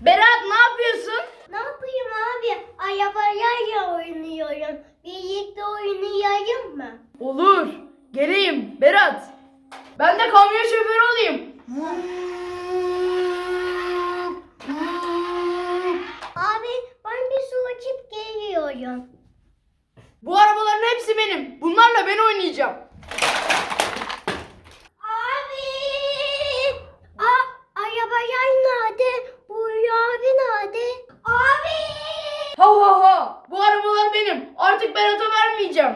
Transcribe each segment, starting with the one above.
Berat ne yapıyorsun? Ne yapayım abi? Arabayla oynuyorum. Birlikte oynayalım mı? Olur. Geleyim Berat. Ben de kamyon şoförü olayım. Abi ben bir su açıp geliyorum. Bu arabaların hepsi benim. Bunlarla ben oynayacağım. Abi! Aa, arabalar nerede? Bu abi nerede? Abi! Ha Bu arabalar benim. Artık Berat'a vermeyeceğim.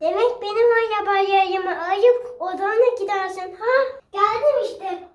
Demek benim arabalarımı alıp odana gidersin ha? Geldim işte.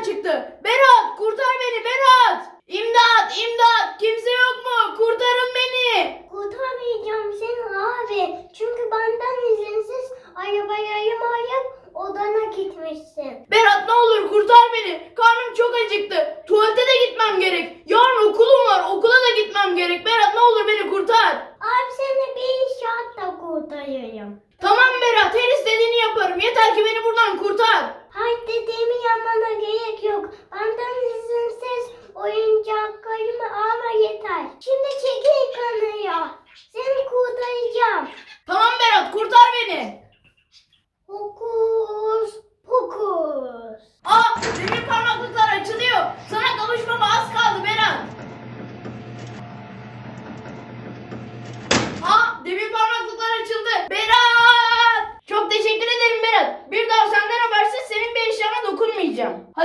Nereden çıktı? Berat kurtar beni Berat. İmdat imdat kimse yok mu? Kurtarın beni. Kurtarmayacağım seni abi. Çünkü benden izinsiz arabalarımı alıp odana gitmişsin. Berat ne olur kurtar beni. Karnım çok acıktı. Tuvalete de gitmem gerek. Yarın okulum var. Okula da gitmem gerek. Berat ne olur beni kurtar. Abi seni bir şartla kurtarıyorum. Tamam Berat her istediğini yaparım. Yeter ki beni buradan kurtar. Hayır dediğimi yapmana gerek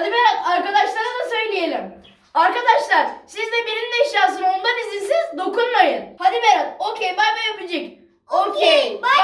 Hadi Berat arkadaşlara da söyleyelim. Arkadaşlar siz de birinin eşyasına ondan izinsiz dokunmayın. Hadi Berat okey bay bay öpücük. Okey. Bay.